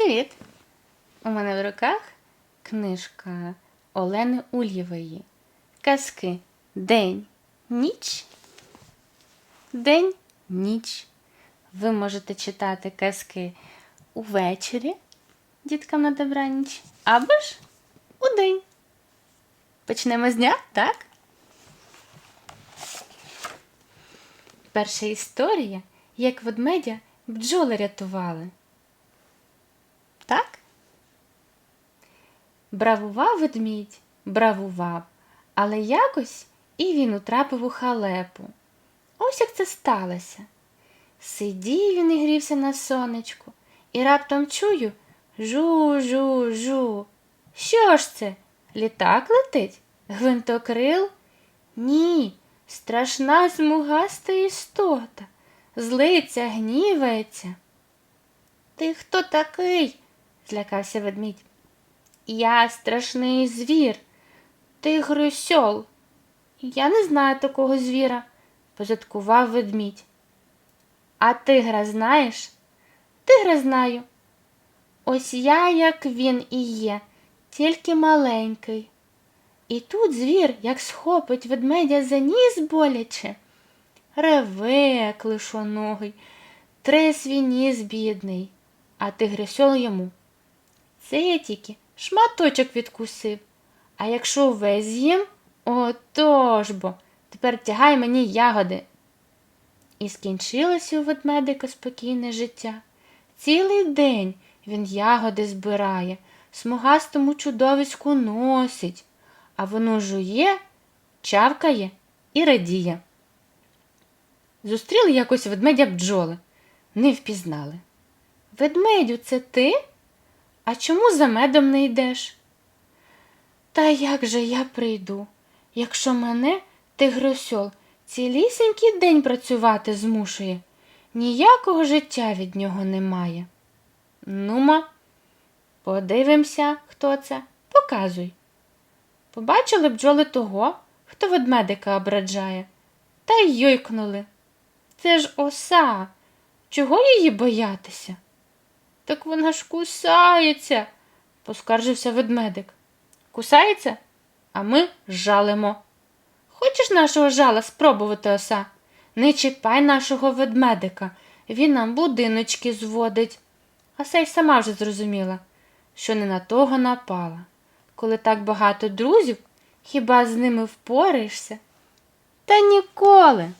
Привіт! У мене в руках книжка Олени Ульєвої. Казки День, ніч. День, ніч. Ви можете читати казки увечері діткам на добраніч, або ж у день. Почнемо з дня, так? Перша історія, як ведмедя бджоли рятували. Так? Бравував ведмідь, бравував, але якось і він утрапив у халепу. Ось як це сталося. Сидів він і грівся на сонечку, і раптом чую жу-жу-жу. Що ж це? Літак летить? Гвинтокрил? Ні, страшна смугаста істота. Злиться, гнівається. Ти хто такий? Злякався ведмідь. Я страшний звір, тигр осьол. Я не знаю такого звіра, позадкував ведмідь. А тигра знаєш? Тигра знаю. Ось я, як він і є, тільки маленький. І тут звір, як схопить ведмедя за ніс боляче, реве клишоногий, тре свій ніс бідний, а тигресьол йому. Це я тільки шматочок відкусив. А якщо весь з'їм, отож бо, тепер тягай мені ягоди. І скінчилося у ведмедика спокійне життя. Цілий день він ягоди збирає, смугастому чудовиську носить, а воно жує, чавкає і радіє. Зустріли якось ведмедя бджоли, не впізнали. Ведмедю, це ти? А чому за медом не йдеш? Та як же я прийду, якщо мене тигросьол цілісінький день працювати змушує, ніякого життя від нього немає. Нума, подивимося, хто це, показуй. Побачили бджоли того, хто ведмедика обраджає, та й йойкнули. Це ж оса. Чого її боятися? Так вона ж кусається, поскаржився ведмедик. Кусається, а ми жалимо. Хочеш нашого жала спробувати оса? Не чіпай нашого ведмедика, він нам будиночки зводить. Оса й сама вже зрозуміла, що не на того напала. Коли так багато друзів, хіба з ними впораєшся? Та ніколи.